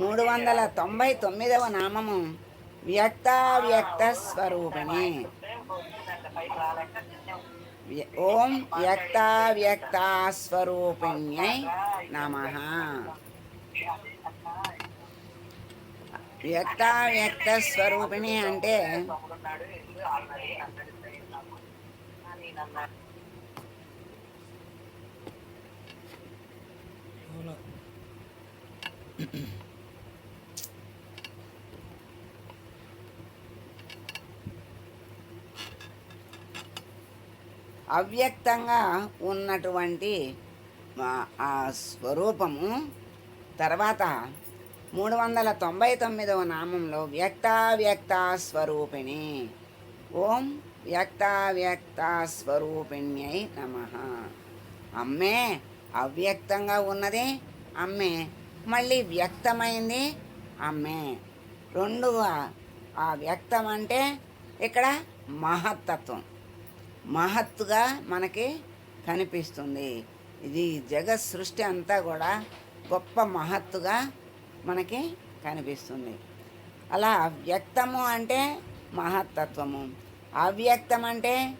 మూడు వందల తొంభై తొమ్మిదవ నామము వ్యక్తావ్యక్త స్వరూపిణి ఓం వ్యక్తావ్యక్త స్వరూపిణ్యై నమ. వ్యక్తావ్యక్త స్వరూపిణి అంటే అవ్యక్తంగా ఉన్నటువంటి ఆ- స్వరూపము తర్వాత మూడు వందల తొంభై తొమ్మిదవ నామంలో వ్యక్తావ్యక్త స్వరూపిణి. ఓం వ్యక్తావ్యక్త స్వరూపిణ్యై నమ. అమ్మే అవ్యక్తంగా ఉన్నది? అమ్మే. మళ్ళీ వ్యక్తమైంది? అమ్మే. రెండుగా ఆ వ్యక్తం అంటే ఇక్కడ మహత్తత్వం. మహత్తుగా మనకి కనిపిస్తుంది. ఇది జగత్ సృష్టి అంతా కూడా గొప్ప మహత్తుగా మనకి కనిపిస్తుంది. అలా వ్యక్తము అంటే మహత్తత్వము. అవ్యక్తం అంటే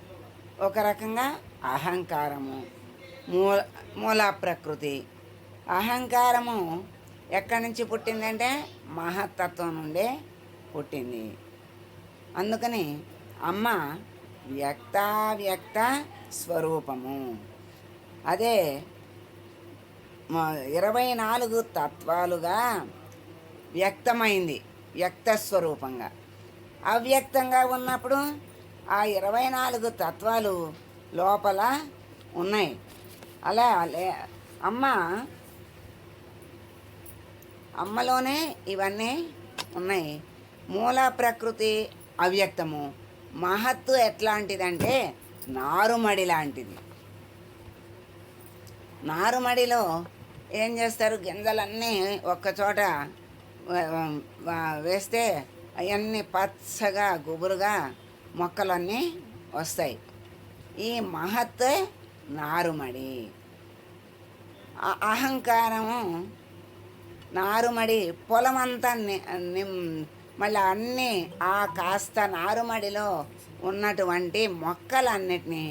ఒక రకంగా అహంకారము. మూల మూల ప్రకృతి. అహంకారము ఎక్కడి నుంచి పుట్టిందంటే మహత్తత్వం నుండే పుట్టింది. అందుకని అమ్మ వ్యక్తావ్యక్త స్వరూపము. అదే ఇరవై నాలుగు తత్వాలుగా వ్యక్తమైంది వ్యక్త స్వరూపంగా. అవ్యక్తంగా ఉన్నప్పుడు ఆ ఇరవై నాలుగు తత్వాలు లోపల ఉన్నాయి. అలా అమ్మ అమ్మలోనే ఇవన్నీ ఉన్నాయి. మూల ప్రకృతి అవ్యక్తము. మహత్తు ఎట్లాంటిదంటే నారుమడి లాంటిది. నారుమడిలో ఏం చేస్తారు? గింజలన్నీ ఒక్కచోట వేస్తే అవన్నీ పచ్చగా గుబురుగా మొక్కలన్నీ వస్తాయి. ఈ మహత్తే నారుమడి. ఆ అహంకారము నారుమడి పొలమంతా నిమ్ మళ్ళీ అన్నీ ఆ కాస్త నారుమడిలో ఉన్నటువంటి మొక్కలన్నిటినీ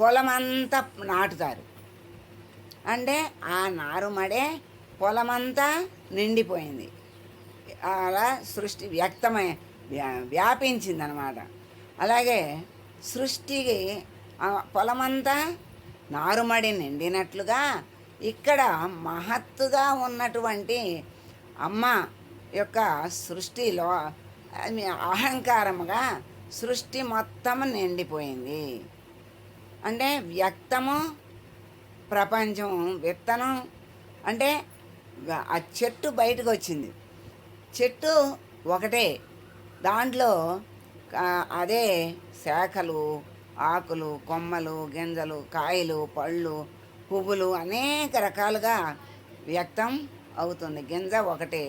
పొలమంతా నాటుతారు. అంటే ఆ నారుమడే పొలమంతా నిండిపోయింది. అలా సృష్టి వ్యక్తమై వ్యాపించింది అనమాట అలాగే సృష్టికి పొలమంతా నారుమడి నిండినట్లుగా ఇక్కడ మహత్తుగా ఉన్నటువంటి అమ్మ యొక్క సృష్టిలో అహంకారముగా సృష్టి మొత్తం నిండిపోయింది. అంటే వ్యక్తము ప్రపంచం విత్తనం అంటే ఆ చెట్టు బయటకు వచ్చింది చెట్టు ఒకటే. దాంట్లో అదే శాఖలు ఆకులు కొమ్మలు గింజలు కాయలు పళ్ళు పువ్వులు అనేక రకాలుగా వ్యక్తం అవుతుంది. గింజ ఒకటే.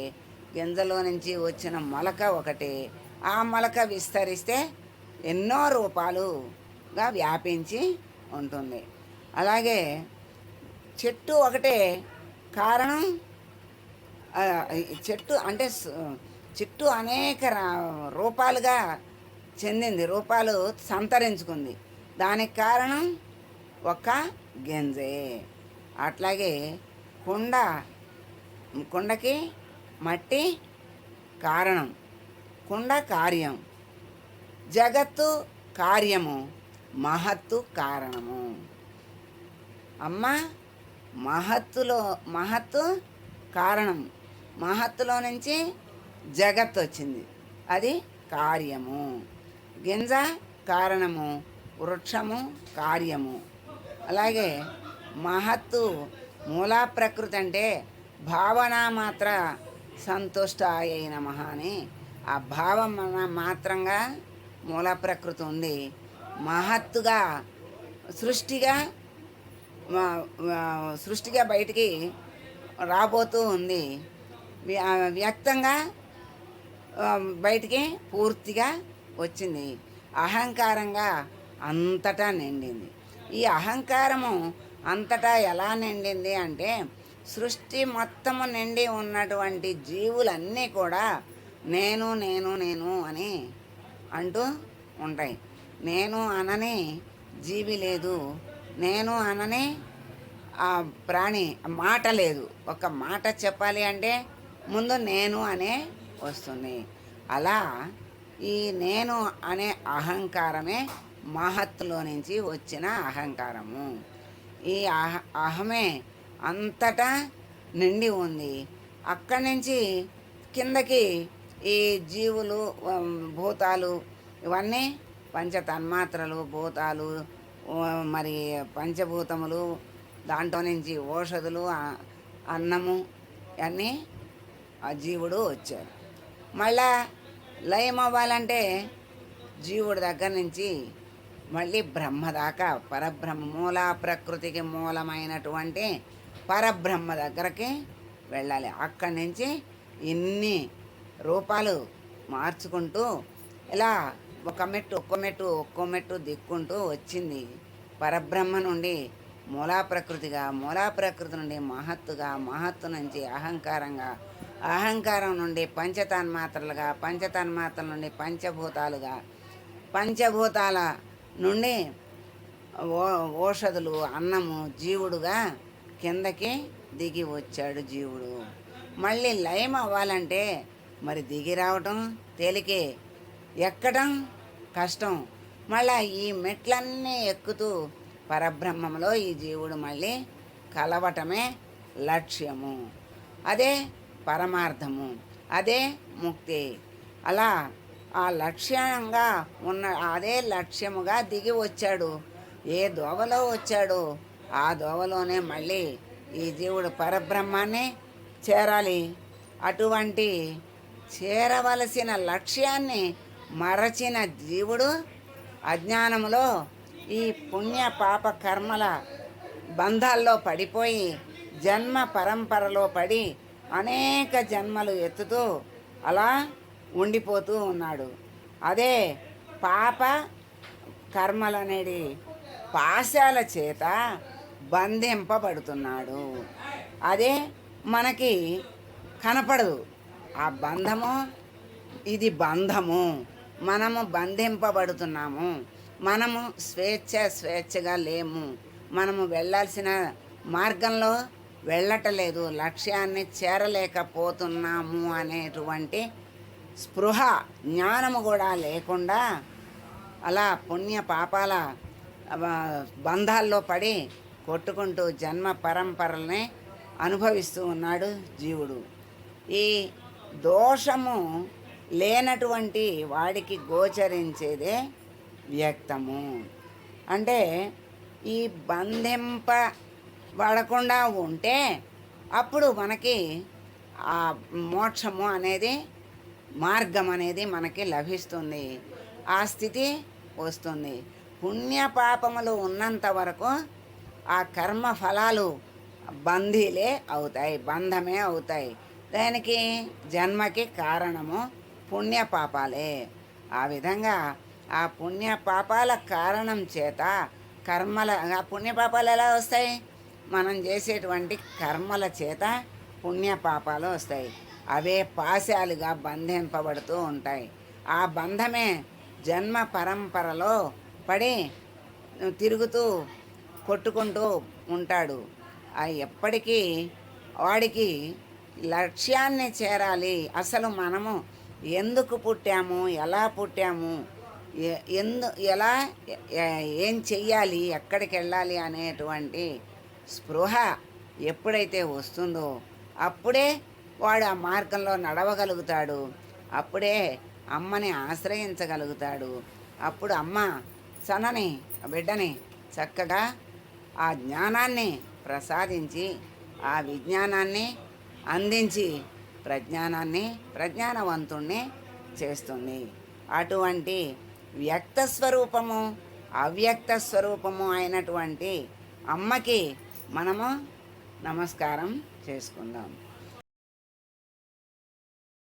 గింజలో నుంచి వచ్చిన మొలక ఒకటి ఆ మొలక విస్తరిస్తే ఎన్నో రూపాలుగా వ్యాపించి ఉంటుంది. అలాగే చెట్టు ఒకటే కారణం చెట్టు అంటే చెట్టు అనేక రూపాలుగా చెందింది రూపాలు సంతరించుకుంది. దానికి కారణం ఒక గింజే. అట్లాగే కుండ కుండకి మట్టి కారణం. కుండ కార్యం. జగత్తు కార్యము మహత్తు కారణము. అమ్మ మహత్తులో మహత్తు కారణం. మహత్తులో నుంచి జగత్ వచ్చింది. అది కార్యము. గింజ కారణము వృక్షము కార్యము. అలాగే మహత్తు మూలా ప్రకృతి అంటే భావన మాత్ర సంతుష్టాయ నమ అని ఆ భావం మాత్రంగా మూల ప్రకృతి ఉంది. మహత్తుగా సృష్టిగా సృష్టిగా బయటికి రాబోతూ ఉంది. వ్యక్తంగా బయటికి పూర్తిగా వచ్చింది. అహంకారంగా అంతటా నిండింది. ఈ అహంకారము అంతటా ఎలా నిండింది అంటే సృష్టి మొత్తము నిండి ఉన్నటువంటి జీవులన్నీ కూడా నేను నేను నేను అని అంటూ ఉంటాయి. నేను అనని జీవి లేదు. నేను అనని ఆ ప్రాణి మాట లేదు. ఒక మాట చెప్పాలి అంటే ముందు నేను అనే వస్తుంది. అలా ఈ నేను అనే అహంకారమే మహత్తులో నుంచి వచ్చిన అహంకారము. ఈ అహ అహమే అంతటా నిండి ఉంది. అక్కడి నుంచి కిందకి ఈ జీవులు భూతాలు ఇవన్నీ పంచ తన్మాత్రలు భూతాలు మరి పంచభూతములు దాంట్లో నుంచి ఓషధులు అన్నము అన్నీ ఆ జీవుడు వచ్చారు మళ్ళా లయం అవ్వాలంటే జీవుడి దగ్గర నుంచి మళ్ళీ బ్రహ్మ దాకా పరబ్రహ్మ మూల ప్రకృతికి మూలమైనటువంటి పరబ్రహ్మ దగ్గరకి వెళ్ళాలి. అక్కడి నుంచి ఎన్ని రూపాలు మార్చుకుంటూ ఇలా ఒక మెట్టు ఒక్కో మెట్టు ఒక్కో మెట్టు దిక్కుంటూ వచ్చింది. పరబ్రహ్మ నుండి మూలా ప్రకృతిగా మూలా ప్రకృతి నుండి మహత్తుగా మహత్తు నుంచి అహంకారంగా అహంకారం నుండి పంచతన్మాత్రలుగా పంచతన్మాత్రల నుండి పంచభూతాలుగా పంచభూతాల నుండి ఓ ఔషధులు అన్నము జీవుడుగా కిందకి దిగి వచ్చాడు జీవుడు. మళ్ళీ లయం అవ్వాలంటే మరి దిగి రావటం తేలికే. ఎక్కడం కష్టం. మళ్ళా ఈ మెట్లన్నీ ఎక్కుతూ పరబ్రహ్మంలో ఈ జీవుడు మళ్ళీ కలవటమే లక్ష్యము. అదే పరమార్థము. అదే ముక్తి. అలా ఆ లక్ష్యంగా ఉన్న అదే లక్ష్యముగా దిగి వచ్చాడు. ఏ దోవలో వచ్చాడో? ఆ దోవలోనే మళ్ళీ ఈ జీవుడు పరబ్రహ్మాన్ని చేరాలి. అటువంటి చేరవలసిన లక్ష్యాన్ని మరచిన జీవుడు అజ్ఞానంలో ఈ పుణ్య పాప కర్మల బంధాల్లో పడిపోయి జన్మ పరంపరలో పడి అనేక జన్మలు ఎత్తుతూ అలా ఉండిపోతూ ఉన్నాడు. అదే పాప కర్మలనేది పాశాల చేత బంధింపబడుతున్నాడు. అదే మనకి కనపడదు. ఆ బంధము ఇది బంధము. మనము బంధింపబడుతున్నాము. మనము స్వేచ్ఛ స్వేచ్ఛగా లేము. మనము వెళ్ళాల్సిన మార్గంలో వెళ్ళటలేదు. లక్ష్యాన్ని చేరలేకపోతున్నాము అనేటువంటి స్పృహ జ్ఞానము కూడా లేకుండా అలా పుణ్య పాపాల బంధాల్లో పడి కొట్టుకుంటూ జన్మ పరంపరల్ని అనుభవిస్తూ ఉన్నాడు జీవుడు. ఈ దోషము లేనటువంటి వాడికి గోచరించేదే వ్యక్తము. అంటే ఈ బంధింప పడకుండా ఉంటే అప్పుడు మనకి ఆ మోక్షము అనేది మార్గం అనేది మనకి లభిస్తుంది. ఆ స్థితి వస్తుంది. పుణ్యపాపములు ఉన్నంత వరకు ఆ కర్మ ఫలాలు బంధీలే అవుతాయి బంధమే అవుతాయి. దానికి జన్మకి కారణము పుణ్యపాపాలే. ఆ విధంగా ఆ పుణ్యపాపాల కారణం చేత కర్మల ఆ పుణ్యపాపాలు ఎలా వస్తాయి? మనం చేసేటువంటి కర్మల చేత పుణ్యపాపాలు వస్తాయి. అవే పాశాలుగా బంధింపబడుతూ ఉంటాయి. ఆ బంధమే జన్మ పరంపరలో పడి తిరుగుతూ కొట్టుకుంటూ ఉంటాడు. ఎప్పటికీ వాడికి లక్ష్యాన్ని చేరాలి. అసలు మనము ఎందుకు పుట్టాము? ఎలా పుట్టాము? ఎందు ఎలా ఏం చెయ్యాలి? ఎక్కడికి వెళ్ళాలి అనేటువంటి స్పృహ ఎప్పుడైతే వస్తుందో అప్పుడే వాడు ఆ మార్గంలో నడవగలుగుతాడు. అప్పుడే అమ్మని ఆశ్రయించగలుగుతాడు. అప్పుడు అమ్మ సనని ఆ బిడ్డని చక్కగా ఆ జ్ఞానాన్ని ప్రసాదించి ఆ విజ్ఞానాన్ని అందించి ప్రజ్ఞానాన్ని ప్రజ్ఞానవంతుణ్ణి చేస్తుంది. అటువంటి వ్యక్త స్వరూపము అవ్యక్త స్వరూపము అయినటువంటి అమ్మకి మనము నమస్కారం చేసుకుందాం.